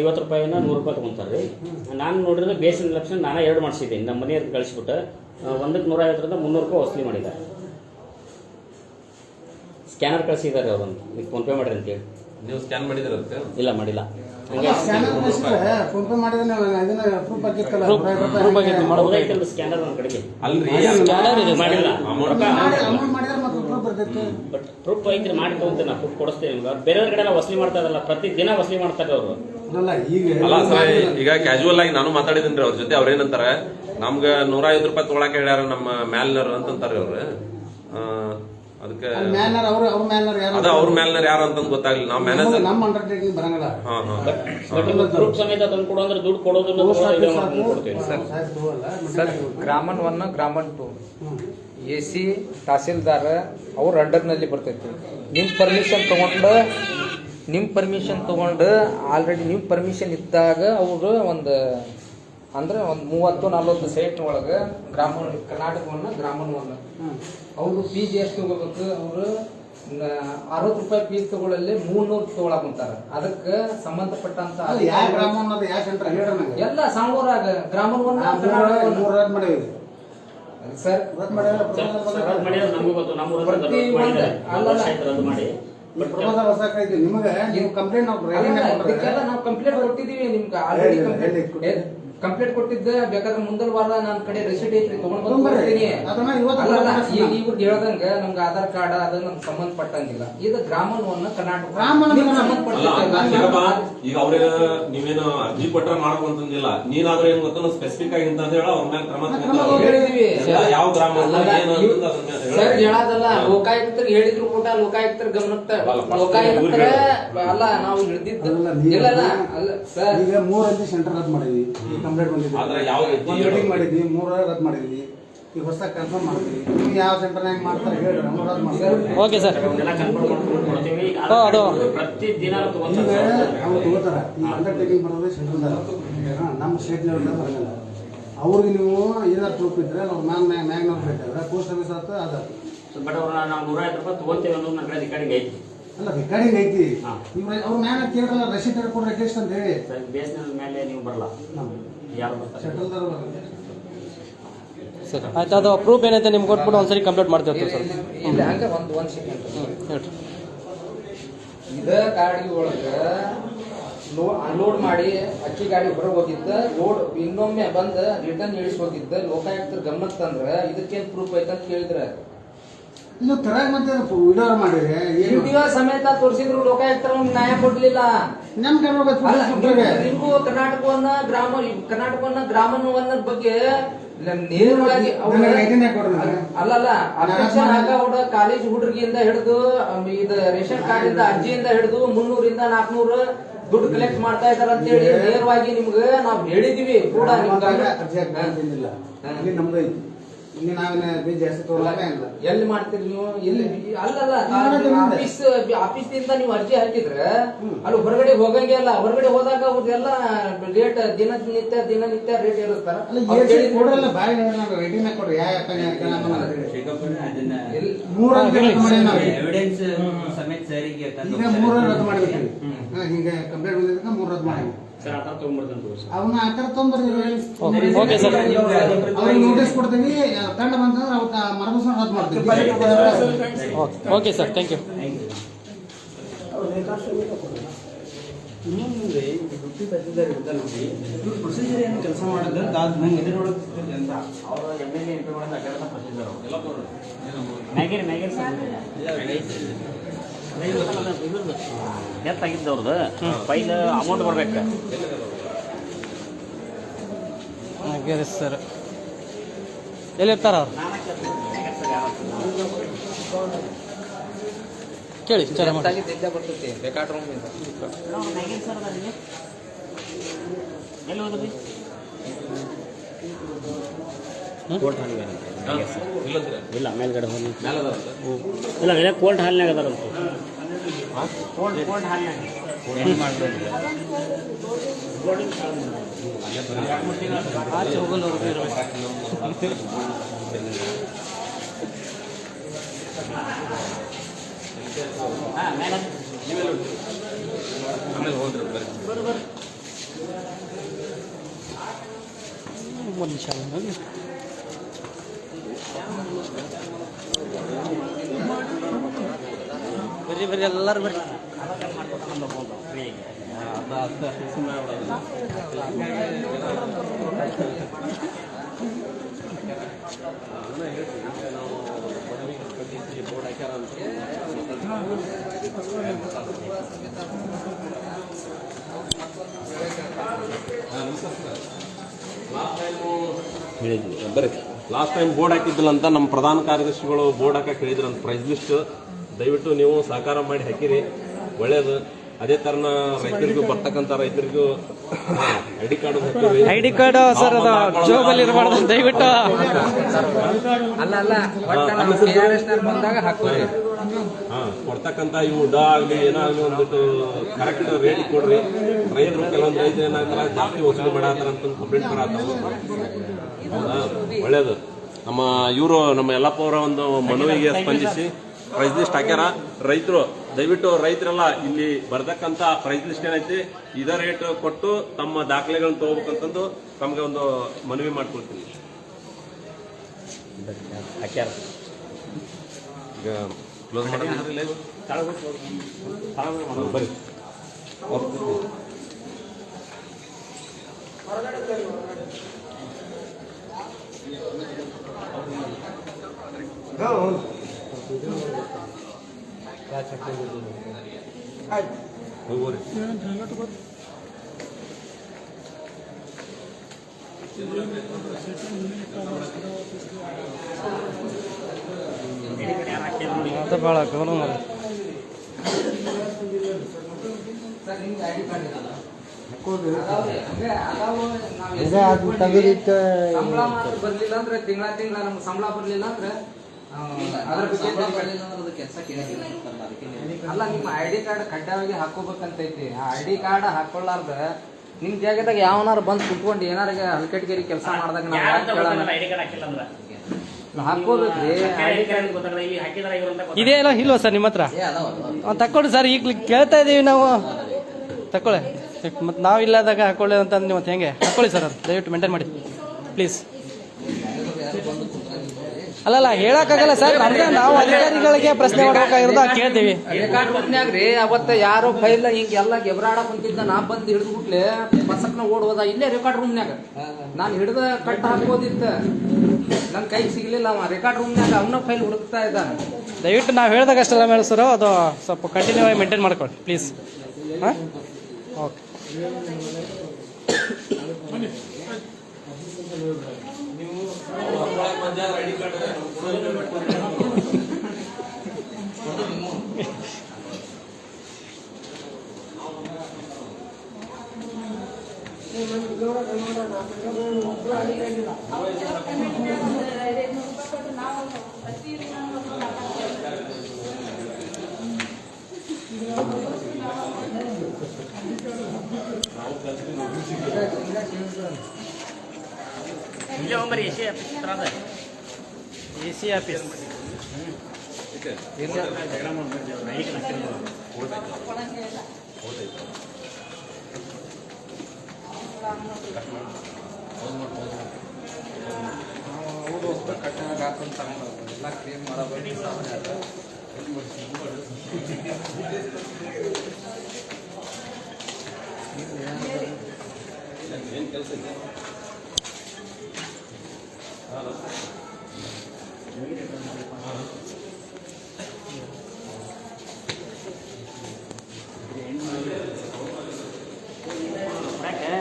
ಐವತ್ತು ರೂಪಾಯಿನ ನೂರು ರೂಪಾಯಿ ತಗೊಂತಾರೆ. ರೀ ನಾನು ನೋಡಿದ್ರೆ ಬೇಸಿನ ಲಕ್ಷಣ ನಾನು ಎರಡು ಮಾಡಿಸಿದ್ದೀನಿ. ನಮ್ಮ ಮನೆಯವ್ರಿಗೆ ಕಳಿಸ್ಬಿಟ್ಟು ಒಂದಕ್ಕೆ ನೂರ ಐವತ್ತರಿಂದ ಮುನ್ನೂರು ರೂಪಾಯಿ ವಸೂಲಿ ಮಾಡಿದ್ದಾರೆ. ಸ್ಕ್ಯಾನರ್ ಕಳಿಸಿದ್ದಾರೆ ಅವರೊಂದು ಫೋನ್ ಫೋನ್ಪೇ ಮಾಡ್ರಿ ಅಂತೇಳಿ. ನೀವು ಸ್ಕ್ಯಾನ್ ಮಾಡಿದಿರತ್ತೆ ಇಲ್ಲ ಮಾಡಿಲ್ಲ. ಹಂಗೆ ಸ್ಕ್ಯಾನರ್ ಮಾಡಿದ್ರೆ ನಾವು ಪ್ರೂಫ್ ನೂರ ಐವತ್ತು ರೂಪಾಯಿ ಹೌದೈತಲ್ಲ ಸ್ಕ್ಯಾನರ್ ನನ್ನ ಕಡೆಗೆ? ಅಲ್ರಿ ಮಾಡಿಲ್ಲ. ಅಮೌಂಟ್ ಮಾಡಿ ಮತ್ತೆ ಪ್ರೂಫ್ ಬರ್ತೈತೆ. ಬಟ್ ಪ್ರೂಫ್ ಐತ್ರಿ ಮಾಡಿ ತಗೊಂತೀನಿ ನಾ ಪ್ರೂಫ್ ಕೊಡಿಸ್ತೀನಿ ನಿಮ್ಗೆ ಬೇರೆಯವ್ರ ಕಡೆ ಎಲ್ಲ ವಸೂಲಿ ಮಾಡ್ತಾ ಇರಲ್ಲ ಪ್ರತಿ ದಿನ ವಸೂಲಿ ಮಾಡ್ತಾರೆ ಅವರು. ಅಲ್ಲ ಈಗ ಅಲ್ಲ ಸರ್ ಈಗ ಕ್ಯಾಶುವಲ್ ಆಗಿ ನಾನು ಮಾತಾಡಿದ್ದೀನಿ ಅವ್ರ ಜೊತೆ ಅವ್ರೇನಂತಾರ ನಮ್ಗ ನೂರ ಐವತ್ತು ರೂಪಾಯಿ ತೊಗೊಳಕ್ಕೆ ಹೇಳ್ಯಾರ ನಮ್ಮ ಮ್ಯಾಲ್ನರ್ ಅಂತಂತಾರೆ ಅವ್ರು. ಆ, ಅದಕ್ಕೆ ಮ್ಯಾನರ್ ಅವ್ರು ಅವ್ರ ಮ್ಯಾನರ್ ಯಾರು ಅದ ಅವ್ರ ಮ್ಯಾಲ್ನರ್ ಯಾರು ಅಂತ ಗೊತ್ತಾಗ್ಲಿಲ್ಲ. ನಾವು ಮ್ಯಾನೇಜರ್ ನಮ್ಮ ಅಂಡರ್ಟೇಕಿಂಗ್ ಬರಂಗಿಲ್ಲ. ಹಾ ಹಾ. ಬಟ್ ಪ್ರೂಫ್ ಸಮೇತ ತಂದು ಕೊಡು ಅಂದ್ರೆ ದುಡ್ಡು ಕೊಡ್ತೀವಿ. ಸರ್ ಗ್ರಾಮನ್ ಒನ್ ಗ್ರಾಮನ್ ಟು. ಎ ಸಿ ತಹಸೀಲ್ದಾರ್ ಅವ್ರ ಅಂಡರ್ನಲ್ಲಿ ಬರ್ತೈತಿ. ನಿಮ್ಮ ಪರ್ಮಿಷನ್ ತಗೊಂಡು ನಿಮ್ಮ ಪರ್ಮಿಷನ್ ತಗೊಂಡು ಆಲ್ರೆಡಿ ನಿಮ್ಮ ಪರ್ಮಿಷನ್ ಇದ್ದಾಗ ಅವರು ಒಂದು ಅಂದ್ರೆ ಒಂದು ಮೂವತ್ತು ನಲ್ವತ್ತು ಸೈಟ್ ಒಳಗೆ ಗ್ರಾಮ ಕರ್ನಾಟಕವನ್ನ ಗ್ರಾಮವನ್ನ ಹ್ಮ್. ಅವರು ಫೀಸ್ ಎಷ್ಟು ತಗೋಬೇಕು ಅವರು ಅರವತ್ತು ರೂಪಾಯಿ ಫೀಸ್ ತಗೊಳ್ಳಲ್ಲಿ ಮೂರ್ನೂರು ತಗೊಳಕ್ ಕುಂತಾರ ಅದಕ್ಕೆ ಸಂಬಂಧಪಟ್ಟಂತ ಅಲ್ಲ ಯಾವ ಗ್ರಾಮ ಅನ್ನೋದು ಯಾವ ಸೆಂಟರ್ ಹೇಳ್ರಿ ನನಗೆ. ಎಲ್ಲ ಸಾಂಗೂರಾಗ ಗ್ರಾಮವನ್ನ ಸರ್ ಪ್ರತಿ ಒಂದು- ನಿಮಗೆ ನೀವು ಕಂಪ್ಲೇಂಟ್ ನಾವು ಕಂಪ್ಲೇಂಟ್ ಕೊಟ್ಟಿದೀವಿ ನಿಮ್ಗೆ. ಆಲ್ರೆಡಿ ಕೊಡಿ. ಕಂಪ್ಲೇಂಟ್ ಕೊಟ್ಟಿದ್ದೆ ಬೇಕಾದ್ರೆ ಮುಂದಿನ ವಾರ ನನ್ನ ಕಡೆ ರೆಸಿಟ್ ಐತ್ರಿ ತಗೊಂಡ್ ಬಂದು ತೊಗೊಂಬರ್ರಿ. ಅದನ್ನ ಇವತ್ತು ಅಲ್ಲ, ಅಲ್ಲ, ಕೊಡ್ತೀನಿ. ಈಗ ಇವ್ರು ಹೇಳ್ದಂಗ ನಮ್ಗೆ ಆಧಾರ್ ಕಾರ್ಡ್ ಅದ ನಮ್ಗೆ ಸಂಬಂಧಪಟ್ಟಂಗಿಲ್ಲ. ಇದು ಗ್ರಾಮವನ್ನ ಕರ್ನಾಟಕ ಈಗ ಅವ್ರಿಗೆ ನೀವೇನು ಅರ್ಜಿ ಕೊಟ್ರೆ ಮಾಡ್ಕೊಂತಂದಿಲ್ಲ ನೀನಾದ್ರೆ ನೀನಾದ್ರೂ ಏನ್ ಗೊತ್ತ ಸ್ಪೆಸಿಫಿಕ್ ಆಗಿ ಅಂತ ಹೇಳ ಅವ್ರ ಮೇಲೆ ಕ್ರಮ. ಯಾವ ಗ್ರಾಮ. ಸರ್ ಹೇಳೋದಲ್ಲ ಲೋಕಾಯುಕ್ತರಿಗೆ ಹೇಳಿದ್ರು ಕೂಡ ಲೋಕಾಯುಕ್ತರ ಗಮನಕ್ಕೆ ಲೋಕಾಯುಕ್ತರ ಅಲ್ಲ ನಾವು ಹಿಡಿದಿದ್ದು ಇಲ್ಲ ಇಲ್ಲ ಅಲ್ಲ ಸರ್ ಈಗ ಮೂರು ಸೆಂಟರ್ ರದ್ದು ಮಾಡಿದ್ವಿ. ಕಂಪ್ಲೇಂಟ್ ಬಂದಿದೆ. ಆದ್ರೆ ಯಾವ ಹೆಜ್ಜೆ ಒಂದು ಮೀಟಿಂಗ್ ಮಾಡಿದ್ವಿ ಮೂರು ರದ್ದು ಮಾಡಿದ್ವಿ. ಈಗ ಹೊಸ ಕನ್ಫರ್ಮ್ ಮಾಡ್ತೀವಿ ನೀವು ಯಾವ ಸೆಂಟರ್ನಾಗ ಮಾಡ್ತಾರೆ ಹೇಳಿ ರದ್ದು ಮಾಡ್ತೀವಿ ಓಕೆ ಸರ್. ಅದು. ಪ್ರತಿ ದಿನ ಈಗ ತಗೊಂತಾರೆ ಅವ್ರು ತಗೋತಾರ. ಈ ಅಂಡರ್ಟೇಕಿಂಗ್ ಬರೋದು ಸೆಂಟ್ರಲ್ದಾಗ ನಮ್ಮ ಸ್ಟೇಟ್ ಲೆವೆಲ್ ಬರಲ್ಲ. ಅವ್ರಿಗೆ ನೀವು ಏನಾದ್ರು ಪ್ರೂಫ್ ಇದ್ರೆ ಅವ್ರ ಮ್ಯಾಮ್ ಮ್ಯಾಗ್ನವ್ರು ಬೇಕಾದ್ರೆ ಪೋಸ್ಟ್ ಆಫೀಸ್ ಆಯ್ತು ಅದ ಬಟ್ ಅವ್ರನ್ನ ನಾವು ನೂರ ಐವತ್ತು ರೂಪಾಯಿ ತಗೋತೀವಿ ಅನ್ನೋದು ನನ್ನ ಕಡೆ ರೆಕಾರ್ಡಿಂಗ್ ಐತಿ. ಅಲ್ಲ ರೆಕಾರ್ಡಿಂಗ್ ಐತಿ. ಹಾ. ಇವ್ರ ಅವ್ರ ಮ್ಯಾಗ ಕೇಳ್ರಲ್ಲ ರಸೀಟ್ ಕೊಡ್ರಿ ಅಂತ ಹೇಳಿ. ಸರ್ ಬೇಸ್ನ ಮೇಲೆ ನೀವು ಬರಲ್ಲ. ಯಾರು ಸರ್ ಆಯ್ತು ಅದು ಪ್ರೂಫ್ ಏನೈತೆ ನಿಮ್ಗೆ ಕೊಟ್ಬಿಟ್ಟು ಒಂದ್ಸರಿ ಕಂಪ್ಲೀಟ್ ಮಾಡ್ತಿರ್ತೀವಿ ಸರ್. ಇಲ್ಲ ಹಂಗ ಒಂದು ಒಂದು ಸೆಕೆಂಡ್ ಹೇಳ್ರಿ. ಇದೇ ಗಾಡಿ ಒಳಗೆ ಲೋ ಅನ್ಲೋಡ್ ಮಾಡಿ ಅಕ್ಕಿ ಗಾಡಿ ಹೊರಗೆ ಹೋಗಿದ್ದ ಲೋಡ್ ಇನ್ನೊಮ್ಮೆ ಬಂದು ರಿಟರ್ನ್ ಇಳಿಸಿ ಹೋಗಿದ್ದ ಲೋಕಾಯುಕ್ತರ ಗಮನಕ್ಕೆ ತಂದ್ರೆ ಇದಕ್ಕೇನು ಪ್ರೂಫ್ ಐತಂತ ಕೇಳಿದ್ರ. ಇದು ತರಾಗ ಮತ್ತೆ ವಿಡಿಯೋ ಮಾಡಿದ್ರೆ ವಿಡಿಯೋ ಸಮೇತ ತೋರಿಸಿದ್ರು ಲೋಕಾಯುಕ್ತರ ನ್ಯಾಯ ಕೊಡ್ಲಿಲ್ಲ. ನಮ್ ನಿಮ್ಗೂ ಕರ್ನಾಟಕವನ್ನ ಗ್ರಾಮ ಕರ್ನಾಟಕವನ್ನ ಗ್ರಾಮವನ್ನ ಬಗ್ಗೆ ನೇರವಾಗಿ ಅಲ್ಲ ಅಲ್ಲ ಅಪ್ಲಿಕೇಶನ್ ಹಾಕ ಕಾಲೇಜ್ ಹುಡುಗಿಯಿಂದ ಹಿಡಿದು ಇದು ರೇಷನ್ ಕಾರ್ಡ್ ಇಂದ ಅರ್ಜಿಯಿಂದ ಹಿಡಿದು ಮುನ್ನೂರಿಂದ ನಾಲ್ಕನೂರು ದುಡ್ಡು ಕಲೆಕ್ಟ್ ಮಾಡ್ತಾ ಇದಾರ ಅಂತ ಹೇಳಿ ನೇರವಾಗಿ ನಿಮ್ಗೆ ನಾವ್ ಹೇಳಿದೀವಿ ಕೂಡ ನಿಮ್ಗೆ ಅರ್ಜಿ ಹಾಕಿಲ್ಲ ನಮ್ದು ಇಲ್ಲಿ ನಾವೇನ ಬೀಜ ಜಾಸ್ತಿ ತಗೊಳಕ ಇಲ್ಲ ಎಲ್ಲಿ ಮಾಡ್ತೀರಿ ನೀವು ಎಲ್ಲಿ ಅಲ್ಲಲ್ಲ ಆಫೀಸ್ ಆಫೀಸ್ನಿಂದ ನೀವು ಅರ್ಜಿ ಹಾಕಿದ್ರೆ ಅಲ್ಲಿ ಹೊರಗಡೆ ಹೋಗಂಗೆ ಅಲ್ಲ ಹೊರಗಡೆ ಹೋದಾಗ ಅವ್ರದ್ದೆಲ್ಲ ರೇಟ್ ದಿನನಿತ್ಯ ದಿನನಿತ್ಯ ರೇಟ್ ಏರಿಸ್ತಾರ ಅಲ್ಲ ಅವ್ರು ಏಸಿ ಕೊಡ್ರಲ್ಲ ಕೊಡ್ರಿ ಯಾಕೆ. ಅದನ್ನ ಮೂರ ಎವಿಡೆನ್ಸ್ ಸಮೇತ ಸರಿಗೆ ತಂದು ಈಗ ಮೂರ ರದ್ದು ಮಾಡಿಬಿಟ್ರಿ ಹಿಂಗ ಕಂಪ್ಲೇಂಟ್ ಬಂದಿದ್ದಕ್ಕೆ ಮೂರ್ ರದ್ದು ಮಾಡಿ ಸರ್ ಸರ್. ಅವನ್ನ ಆ ಥರ ತೊಂಬರ್ರಿ ಓಕೆ ಸರ್. ಅವ್ರಿಗೆ ನೋಟಿಸ್ ಕೊಡ್ತೀವಿ ತಂಡ ಬಂತಂದ್ರೆ ಅವತ್ತ ಮರದಿವ್ಸ ರದ್ದು ಮಾಡ್ತೀವಿ ಓಕೆ ಸರ್ ಥ್ಯಾಂಕ್ ಯು ಇನ್ನೊಂದು ದುಡ್ಡು ನೋಡಿ ಇವ್ರು ಪ್ರೊಸೀಜರ್ ಏನು ಕೆಲಸ ಮಾಡಿದ್ರೆ ಅದು ನಂಗೆ ಎದುರೊಳಗೆ ಅಂತ. ಅವರ ಎಂ ಎಲ್ ಎ ಪಿಗಳಿಂದ ಅಡ್ಡಾಡ್ತಾ ಪ್ರೊಸೀಜರ್ ಅವರು. ಮ್ಯಾಗೇರಿ ಮ್ಯಾಗೇರಿ ಸರ್. ಡೆತ್ ಆಗಿದ್ದು ಅವ್ರದ್ದು ಫೈಲ್ ಅಮೌಂಟ್ ಬರ್ಬೇಕು. ಹಾಗೆ ಸರ್. ಎಲ್ಲಿರ್ತಾರ ಅವ್ರು? ಕೇಳಿ ವಿಚಾರ ಮಾಡಿ. ಬರ್ತೈತಿ ಬೇಕಾದ ರೂಮ್ ಇಂದ ಎಲ್ಲಿ ಹೋದ್ರಿ ಇಲ್ಲ ಮೇಲ್ಗಡೆ ಹೋಗಿ. ಇಲ್ಲ ಇಲ್ಲ ಕೋಲ್ಡ್ ಹಾಲ್ನಾಗ ಅದಾರಂತ ಕೋಲ್ಡ್ ಕೋಲ್ಡ್ ಹಾಲ್ನಾಗ ಆಚೆ ಹೋಗೋಲ್ಲವ್ರು ಇರ್ಬೇಕು ಹಾಂ ಮೇಲೆ ಆಮೇಲೆ ಹೋದ್ರೆ ಬರ್ರಿ ಒಂದು ನಿಮಿಷ ಹೋಗಿ. ಬರ್ರಿ ಬರ್ರಿ ಎಲ್ಲರೂ ಬರ್ರಿ. ಬರ್ರಿ. ಲಾಸ್ಟ್ ಟೈಮ್ ಬೋರ್ಡ್ ಹಾಕಿದ್ದಿಲ್ಲ ಅಂತ ನಮ್ಮ ಪ್ರಧಾನ ಕಾರ್ಯದರ್ಶಿಗಳು ಬೋರ್ಡ್ ಹಾಕಕ್ಕೆ ಹೇಳಿದ್ರಂತ ಪ್ರೈಸ್ ಲಿಸ್ಟ್ ದಯವಿಟ್ಟು ನೀವು ಸಹಕಾರ ಮಾಡಿ ಹಾಕಿರಿ. ಒಳ್ಳೇದು. ಅದೇ ತರನ ರೈತರಿಗೂ ಬರ್ತಕ್ಕಂಥ ರೈತರಿಗೂ ID D card ID I D card sir ಅದು ಜೋಬಲ್ಲಿ ಇರಬಾರ್ದು ದಯವಿಟ್ಟು. ಅಲ್ಲ ಅಲ್ಲ. ಬಂದಾಗ ಹಾಕೋರಿ ಹಾ, ಕೊಡ್ತಕ್ಕಂಥ ಇವು ಡಾ ಆಗಲಿ ಏನಾಗಲಿ ಒಂದಿಟ್ಟು ಕರೆಕ್ಟ್ ರೇಟ್ ಕೊಡ್ರಿ. ರೈತರು ಕೆಲವೊಂದು ರೈತರು ಏನಾಗ್ತಾರ, ಜಾಸ್ತಿ ವಸೂಲಿ ಮಾಡತ್ತಾರ ಅಂತ ಕಂಪ್ಲೇಂಟ್ ಮಾಡತ್ತಾರ ಹೌದಾ? ಒಳ್ಳೇದು. ನಮ್ಮ ಇವರು, ನಮ್ಮ ಎಲ್ಲಪ್ಪ ಅವರ ಒಂದು ಮನವಿಗೆ ಸ್ಪಂದಿಸಿ ಪ್ರೈಸ್ ಲಿಸ್ಟ್ ಹಾಕ್ಯಾರ. ರೈತರು, ದಯವಿಟ್ಟು ರೈತರೆಲ್ಲ ಇಲ್ಲಿ ಬರ್ತಕ್ಕಂಥ ಪ್ರೈಸ್ ಲಿಸ್ಟ್ ಏನೈತಿ, ಇದೇ ರೇಟ್ ಕೊಟ್ಟು ತಮ್ಮ ದಾಖಲೆಗಳನ್ನ ತಗೋಬೇಕಂತಂದು ತಮಗೆ ಒಂದು ಮನವಿ ಮಾಡ್ಕೊಳ್ತೀನಿ. ಈಗ ಕ್ಲೋಸ್ ಮಾಡೋದಿಲ್ಲ ಇದು? ಬರ್ರಿ ಹೋಗೋರಿ ಅದು ಭಾಳ ಸಂಬಳ ಮಾತ್ರ ಬರ್ಲಿಲ್ಲ ಅಂದ್ರೆ ತಿಂಗಳ ತಿಂಗಳ ನಮ್ಗೆ ಸಂಬಳ ಬರ್ಲಿಲ್ಲ ಅಂದ್ರೆ ಅಲ್ಲ ನಿಮ್ಮ ಐ ಡಿ ಕಾರ್ಡ್ ಕಡ್ಡಾಯವಾಗಿ ಹಾಕೋಬೇಕಂತೈತಿ. ಆ ಐ ಡಿ ಕಾರ್ಡ್ ಹಾಕೊಳ್ಳಾರ್ದ ನಿಮ್ ಜಾಗದಾಗ ಯಾವನಾರ ಬಂದ್ ಕುತ್ಕೊಂಡು ಏನಾರ ಹಲ್ಕಟ್ಗೇರಿ ಕೆಲಸ ಮಾಡ್ದಾಗ ನಾವ್ ಯಾಕ್ ಕೇಳೋಣ? ಐ ಡಿ ಕಾರ್ಡ್ ಹಾಕಿಲ್ಲ ಅಂದ್ರೆ ಹಾಕೋಬೇಕ್ರಿ ಐ ಡಿ ಕಾರ್ಡ್ ಗೊತ್ತಾಗಲ್ಲ ಇಲ್ಲಿ ಹಾಕಿದಾರ ಇವ್ರು ಅಂತ ಗೊತ್ತಾಗಲ್ಲ. ಇದೇ ಇಲ್ಲ ಇಲ್ವಾ ಸರ್ ನಿಮ್ಮ ಹತ್ರ ತಕೊಳ್ಳಿ ತಕ್ಕೊಳ್ಳಿ ಸರ್ ಈಗ ಕೇಳ್ತಾ ಇದೀವಿ ನಾವು. ತಕೊಳ್ಳಿ ಮತ್ತೆ ನಾವು ಇಲ್ಲದಾಗ ಹಾಕೊಳ್ಳಿ ಅಂತ ನೀವು ಮತ್ತೆ ಹೆಂಗೆ? ಹಾಕೊಳ್ಳಿ ಸರ್ ಅದು ದಯವಿಟ್ಟು ಮೇಂಟೈನ್ ಮಾಡಿ. ಪ್ಲೀಸ್ ಅಲ್ಲಲ್ಲ ಹೇಳಕ್ಕಾಗಲ್ಲ ಸರ್. ನಮ್ಗೆ ನಾವು ಅಧಿಕಾರಿಗಳಿಗೆ ಪ್ರಶ್ನೆ ಮಾಡಬೇಕಾಗಿರೋದು ಕೇಳ್ತೀವಿ. ರೀ ಅವತ್ತ ಯಾರು ಫೈಲ್ ಹಿಂಗ ಎಲ್ಲ ಗೆಬ್ರಾಡ ಕುಂತಿದ್ದ ನಾ ಬಂದು ಹಿಡಿದು ಬಿಟ್ಲೆ ಬಸಕ್ನ ಓಡ್ಬೋದ ಇಲ್ಲೇ ರೆಕಾರ್ಡ್ ರೂಮ್ನ್ಯಾಗ ನಾನು ಹಿಡಿದ ಕಟ್ ಹಾಕೋದಿತ್ತ ನನ್ ಕೈಗೆ ಸಿಗಲಿಲ್ಲ ಅವ. ರೆಕಾರ್ಡ್ ರೂಮ್ನಾಗ ಅವನ ಫೈಲ್ ಹುಡುಕ್ತಾ ಇದ್ದಾನೆ. ದಯವಿಟ್ಟು ನಾವು ಹೇಳಿದಾಗ ಅಷ್ಟೆಲ್ಲ ಮೇಲೆ ಸರ್ ಅದು ಸ್ವಲ್ಪ ಕಂಟಿನ್ಯೂ ಆಗಿ ಮೇಂಟೈನ್ ಮಾಡ್ಕೊಳ್ಳಿ ಪ್ಲೀಸ್ ಹಾಂ? ಓಕೆ ಇಲ್ಲೇ ಹೋಗ್ಬರ್ರಿ ಎಸಿ ಆಫೀಸ್ ಹತ್ರ ಅದ. ಎ ಸಿ ಡಿ ಕಾರ್ಡ್ ಹಾಕಿಲ್ಲ. ಏನು ಕೆಲಸ ಮಾಡೋದು ಯಾಕೆ?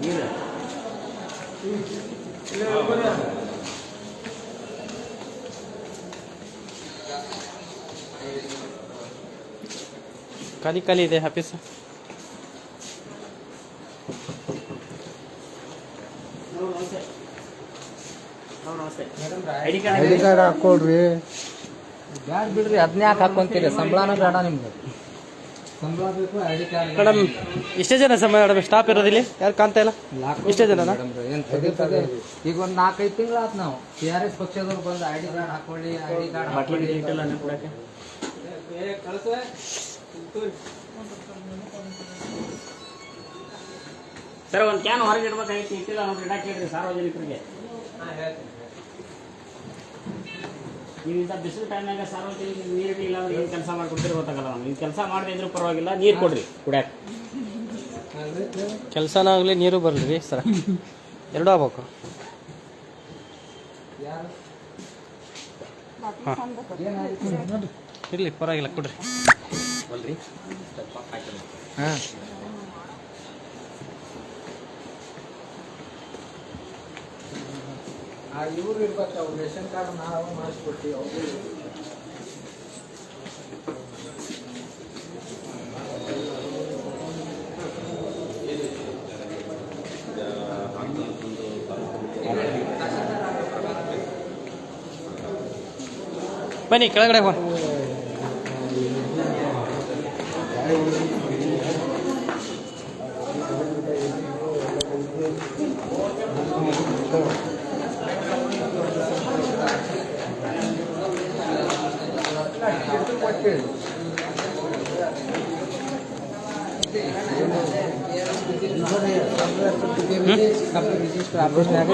ನೀರು ಖಾಲಿ ಖಾಲಿ ಇದೆ office I D card ID card ಹಾಕೊಳ್ರಿ ಬ್ಯಾಡ ಬಿಡ್ರಿ ಅದನ್ನ ಯಾಕೆ ಹಾಕೊಂತೀರಿ ಸಂಬಳನ ಬೇಡ ನಿಮ್ಗೆ ಸಂಬಳ ಬೇಕು ಐಡಿ ಕಾರ್ಡ್ ಮೇಡಮ್ ಇಷ್ಟೇ ಜನ ಸಮಯ ಮೇಡಮ್ ಸ್ಟಾಪ್ ಇರೋದಿಲ್ಲಿ ಯಾರು ಕಾಣ್ತಾ ಇಲ್ಲ ಇಷ್ಟೇ ಜನನಾ ಏನು ಪದೇ ಪದೇ ಈಗ ಒಂದು ನಾಲ್ಕೈದು ತಿಂಗಳು ಆತ್ ನಾವು ಟಿ ಆರ್ ಎಸ್ ಪಕ್ಷದವ್ರು ಬಂದು ಐ ಡಿ ಕಾರ್ಡ್ ಹಾಕೊಳ್ಳಿ ಐ ಡಿ ಕಾರ್ಡ್ ಬಾಟ್ಲಿ ಹಾಕೊಳ್ಳಿ ಇಟ್ಟಿಲ್ಲ ಅನ್ನ ಕೊಡಕ್ಕೆ ಸರ್ ಒಂದು ಕ್ಯಾನ್ ಹೊರಗೆ ಇಡ್ಬೇಕಾಗಿತ್ತು ಇಟ್ಟಿಲ್ಲ ನೋಡ್ರಿ ಇಡಕ್ಕೆ ಹೇಳ್ರಿ ಸಾರ್ವಜನಿಕರಿಗೆ. ನೀವು ಇಂಥ ಬಿಸಿಲು ಟೈಮ್ನಾಗ ಸಾರ್ವಜನಿಕರಿಗೆ ನೀರು ಇಲ್ಲ ಅಂದ್ರೆ ಏನು ಕೆಲಸ ಮಾಡ್ಕೊಡ್ತೀರಿ ಗೊತ್ತಾಗಲ್ಲ ನಮ್ಗೆ ನೀವು ಕೆಲಸ ಮಾಡದೇ ಇದ್ರೂ ಪರವಾಗಿಲ್ಲ ನೀರು ಕೊಡ್ರಿ ಕುಡ್ಯಾಕ. ಕೆಲಸನೂ ಆಗಲಿ ನೀರು ಬರಲಿ ರೀ ಸರ್. ಎರಡೂ ಆಗ್ಬೇಕು. ಹಾಂ. ಇರಲಿ ಪರವಾಗಿಲ್ಲ ಕೊಡ್ರಿ. ಹಾಂ. ಇವ್ರು ಇರ್ಬೇಕು ಅವ್ರು ರೇಷನ್ ಕಾರ್ಡ್ ನಾವು ಮಾಡಿಸ್ಕೊಡ್ತೀವಿ ಅವ್ರು ಬನ್ನಿ ಕೆಳಗಡೆ ಹೋಗೋಣ.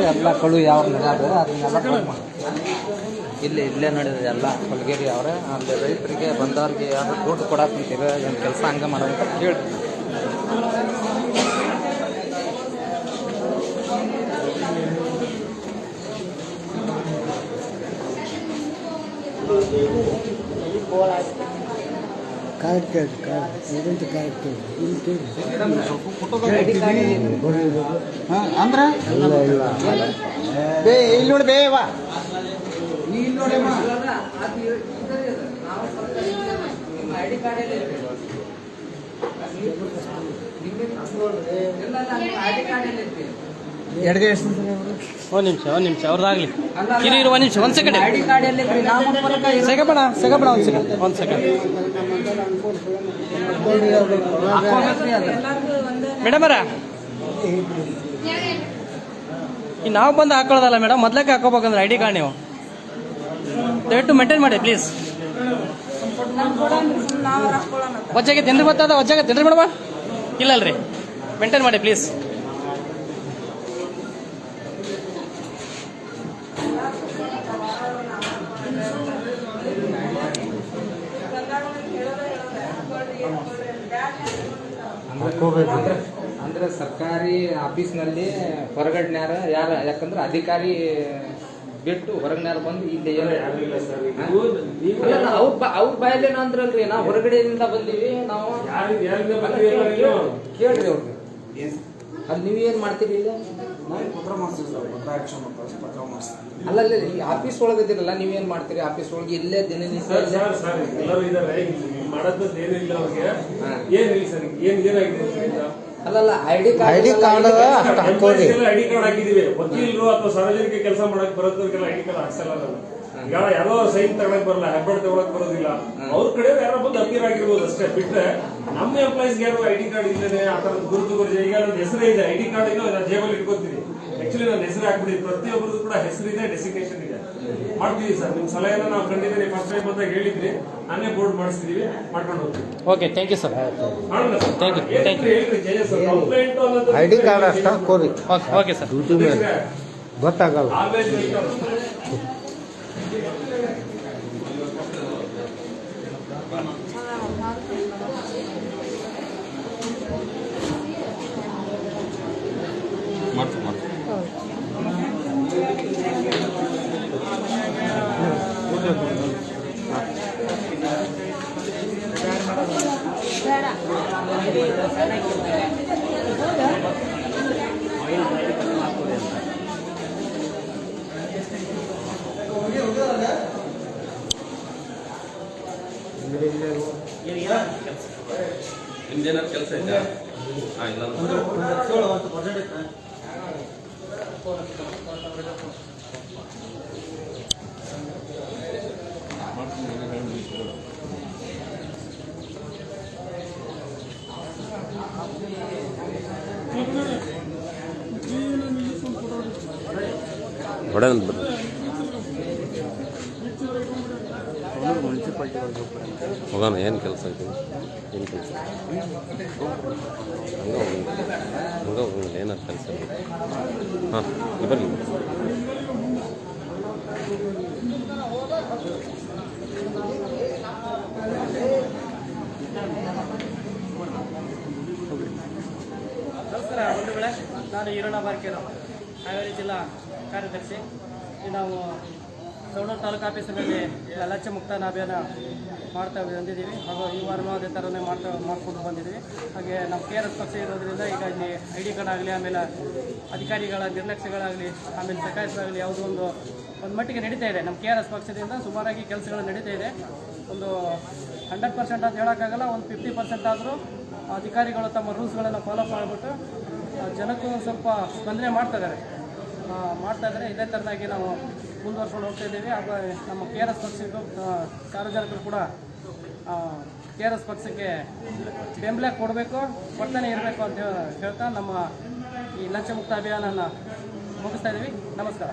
ಎಲ್ಲ ಕಳು ಯಾವ ನಡೆದ ಅದನ್ನೆಲ್ಲ ಇಲ್ಲಿ ಇಲ್ಲೇ ನಡೆದಿದೆ ಎಲ್ಲ ಹೊಲಗೇರಿ ಅವ್ರೆ ಅಲ್ಲಿ ರೈತರಿಗೆ ಬಂದವ್ರಿಗೆ ಯಾರು ದುಡ್ಡು ಕೊಡಕ್ಕೆ ಏನು ಕೆಲಸ ಹಂಗೆ ಮಾಡೋದಂತ ಹೇಳಿ ಕಾರ್ಡ್ ಕೇಳಿ ಕಾರ್ಡ್ ಕಾರ್ಡ್ ಕೇಳಿ ಇಲ್ಲಿ ಕೇಳಿ ಅಂದ್ರೆ ಇಲ್ಲ ಇಲ್ಲ ಬೇ ಇಲ್ಲಿ ನೋಡಿ ಬೇ ವಾ ಇಲ್ಲಿ ನೋಡಿ ಎಡಗೈ ಎಷ್ಟು ಒಂದು ನಿಮಿಷ ಒಂದು ನಿಮಿಷ ಅವ್ರದ್ದಾಗಲಿ. ಆಗಲಿ ಇರು ಒಂದು ನಿಮಿಷ ಒಂದು ಸೆಕೆಂಡ್ ಐ ಡಿ ಕಾರ್ಡ್ ಎಲ್ಲಿ ಸೆಗಪಣ ಸೆಗಪಣ ಒಂದು ಸೆಕೆಂಡ್ ಒಂದು ಸೆಕೆಂಡ್ ಮೇಡಮ್ ಅವರ. ಈ ನಾವು ಬಂದು ಹಾಕೊಳ್ಳೋದಲ್ಲ ಮೇಡಮ್ ಮೊದ್ಲಕ್ಕೆ ಹಾಕೋಬೇಕಂದ್ರೆ ಐ ಡಿ ಕಾರ್ಡ್ ನೀವು. ದಯವಿಟ್ಟು ಮೇಂಟೈನ್ ಮಾಡಿ ಪ್ಲೀಸ್ ವಜ್ಜಾಗೈತೆ ಏನ್ರಿ ಗೊತ್ತಾದ ವಜ್ಜಾಗೈತೆ ಏನ್ರಿ ಮೇಡಮ? ಇಲ್ಲಲ್ರಿ. ಮೇಂಟೈನ್ ಮಾಡಿ ಪ್ಲೀಸ್ ಅಂದ್ರೆ ಸರ್ಕಾರಿ ಆಫೀಸ್ನಲ್ಲಿ ಹೊರಗಡೆನ್ಯಾರ ಯಾರ ಯಾಕಂದ್ರೆ ಅಧಿಕಾರಿ ಬಿಟ್ಟು ಹೊರಗನ್ಯಾರ ಬಂದು ಇಲ್ಲಿ ಏನೋ ಅವ್ರ ಬಾ ಅವ್ರ ಬಾಯಲ್ಲೇನ ಅಂದ್ರಲ್ರಿ ನಾವು ಹೊರಗಡೆಯಿಂದ ಬಂದೀವಿ ನಾವು ಕೇಳ್ರಿ ಅವ್ರಿಗೆ ಅಲ್ಲಿ ನೀವು ಏನು ಮಾಡ್ತೀರಿ ಇಲ್ಲ ಪತ್ರ ಮಾಡಿಸ್ತೀವಿ ಸರ್ ಪತ್ರ ಆಕ್ಷನ್ ಪತ್ರ ಮಾಡಿಸ್ತೀವಿ ಅಲ್ಲ ಅಲ್ಲ ಈ ಆಫೀಸ್ ಒಳಗೆ ಇದ್ದೀರಲ್ಲ ನೀವೇನು ಮಾಡ್ತೀರಿ? ಆಫೀಸ್ ಒಳಗೆ ಇಲ್ಲೇ ದಿನನಿತ್ಯ ಇಲ್ಲೇ- ಎಲ್ಲರೂ ಏನಿಲ್ಲ ಅವ್ರಿಗೆ? ಏನಿಲ್ಲ ಸರ್ ಏನ್ ಏನಾಗಿದೆ ಇದರಿಂದ? ಅಲ್ಲಲ್ಲ I D card ID card ಅಷ್ಟು ಹಾಕೋರಿ ಐಡಿ ಕಾರ್ಡ್ ಹಾಕಿದೀವಿ ವಕೀಲರು ಅಥವಾ ಸಾರ್ವಜನಿಕ ಕೆಲಸ ಮಾಡಕ್ ಬರೋದವ್ರಿಗೆಲ್ಲ ಐಡಿ ಕಾರ್ಡ್ ಹಾಕ್ಸಲ್ಲ ನಾನು. ಈಗ ಯಾರೋ ಸೈನ್ ತಗೊಳಕ್ ಬರಲ್ಲ ಹೆಬ್ಬೆಟ್ ತಗೊಳಕ್ ಬರೋದಿಲ್ಲ. ಅವ್ರ ಕಡೆ ಯಾರೋ ಬಂದು ಅಪೀರ್ ಆಗಿರ್ಬೋದು ಅಷ್ಟೇ. ಬಿಟ್ರೆ ನಮ್ಮ ಎಂಪ್ಲಾಯ್ಸ್ ಯಾರು ಐಡಿ ಕಾರ್ಡ್ ಇಲ್ಲದೆ ಆ ತರದ ಗುರುತು ಗುರುಜಿ ಈಗ ನನ್ನ ಹೆಸರೇ ಇದೆ. ಐಡಿ ಕಾರ್ಡ್ ಏನೋ ನಾನು ಜೇಬಲ್ಲಿ ಇಟ್ಕೋತೀನಿ. ಆಕ್ಚುಲಿ ನನ್ನ ಹೆಸರು ಹಾಕ್ಬಿಡಿ. ಪ್ರತಿಯೊಬ್ಬರದ್ದು ಕೂಡ ಹೆಸರಿದೆ ಡೆಸಿಗ್ನೇಷನ್ ಇದೆ. ಮಾಡ್ತೀವಿ ಸರ್. ನಿಮ್ಮ ಸಲಹೆನ ನಾವು ಖಂಡಿತ ಫಸ್ಟ್ ಟೈಮ್ ಬಂದಾಗ ಹೇಳಿದ್ರಿ. ನಾನೇ ಬೋರ್ಡ್ ಮಾಡಿಸ್ತೀವಿ ಮಾಡ್ಕೊಂಡು ಹೋಗ್ತೀವಿ. ಓಕೆ ಥ್ಯಾಂಕ್ ಯು ಸರ್ ಮಾಡೋಣ sir. Thank you thank Jaya sir. Complaint ಅನ್ನೋದು ಐಡಿ ಕಾರ್ಡ್ ಅಷ್ಟ? ಕೋರಿ ಓಕೆ ಓಕೆ ಸರ್ ಗೊತ್ತಾಗಲ್ಲ. ಆಲ್ವೇಸ್ ವೆಲ್ಕಮ್ ಏನು- ಏನು ಕೆಲಸ ನಿಮ್ದೇನಾದ್ರು ಕೆಲಸ ಇದೆಯಾ ಹಾಂ ಇಲ್ಲ ಅಂದ್ರೆ ಹೋಗೋಣ, ಏನು ಕೆಲಸ ಐತಿ ಏನು ಕೆಲಸ? ಹಂಗೆ ಹೋಗಂಗಿಲ್ಲ ಹಂಗೆ ಹೋಗಂಗಿಲ್ಲ ಏನಾರು ಕೆಲಸ ಹಾಂ ಬರಲಿ. ನಮಸ್ಕಾರ ವೇಳೆ ನಾನು ಈರಣ್ಣ ಬಾರ್ಕೇರು ಹಾವೇರಿ ಜಿಲ್ಲಾ ಕಾರ್ಯದರ್ಶಿ, ನಾವು ಸವಣೂರು ತಾಲೂಕು ಆಫೀಸಿನಲ್ಲಿ ಲಂಚ ಮುಕ್ತಾನ ಅಭಿಯಾನ ಮಾಡ್ತಾ ಬಂದಿದ್ದೀವಿ. ಹಾಗೂ ಈ ವಾರನೂ ಅದೇ ಥರನೇ ಮಾಡ್ತಾ ಮಾಡಿಕೊಂಡು ಬಂದಿದ್ದೀವಿ. ಹಾಗೆ ನಮ್ಮ ಕೆ ಆರ್ ಎಸ್ ಪಕ್ಷ ಇರೋದ್ರಿಂದ ಈಗ ಇಲ್ಲಿ ಐ ಡಿ ಕಾರ್ಡ್ ಆಗಲಿ, ಆಮೇಲೆ ಅಧಿಕಾರಿಗಳ ನಿರ್ಲಕ್ಷ್ಯಗಳಾಗಲಿ, ಆಮೇಲೆ ಸಕಾಯಿಸಲಾಗಲಿ ಯಾವುದೋ ಒಂದು ಒಂದು ಮಟ್ಟಿಗೆ ನಡೀತಾ ಇದೆ. ನಮ್ಮ ಕೆ ಆರ್ ಎಸ್ ಪಕ್ಷದಿಂದ ಸುಮಾರಾಗಿ ಕೆಲಸಗಳು ನಡೀತಾ ಇದೆ. ಒಂದು ಹಂಡ್ರೆಡ್ ಪರ್ಸೆಂಟ್ ಅಂತ ಹೇಳೋಕ್ಕಾಗಲ್ಲ, ಒಂದು ಫಿಫ್ಟಿ ಪರ್ಸೆಂಟ್ ಆದರೂ ಅಧಿಕಾರಿಗಳು ತಮ್ಮ ರೂಲ್ಸ್ಗಳನ್ನು ಫಾಲೋ ಮಾಡಿಬಿಟ್ಟು ಜನಕ್ಕೂ ಸ್ವಲ್ಪ ಸ್ಪಂದನೆ ಮಾಡ್ತಾ ಇದ್ದಾರೆ. ಆ, ಮಾಡ್ತಾ ಇದ್ದಾರೆ. ಇದೇ ಥರದಾಗಿ ನಾವು ಮುಂದುವರ್ಸ್ಕೊಂಡು ಹೋಗ್ತಾ ಇದ್ದೀವಿ. ಹಾಗೂ ನಮ್ಮ ಕೆ ಆರ್ ಎಸ್ ಪಕ್ಷಕ್ಕೂ ಸಾರ್ವಜನಿಕರು ಕೂಡ ಕೆ ಆರ್ ಎಸ್ ಪಕ್ಷಕ್ಕೆ ಬೆಂಬಲ ಕೊಡಬೇಕು ಕೊಡ್ತಾನೆ ಇರಬೇಕು ಅಂತ ಹೇಳ್ತಾ ನಮ್ಮ ಈ ಲಂಚಮುಕ್ತ ಅಭಿಯಾನನ ಮುಗಿಸ್ತಾ ಇದ್ದೀವಿ. ನಮಸ್ಕಾರ.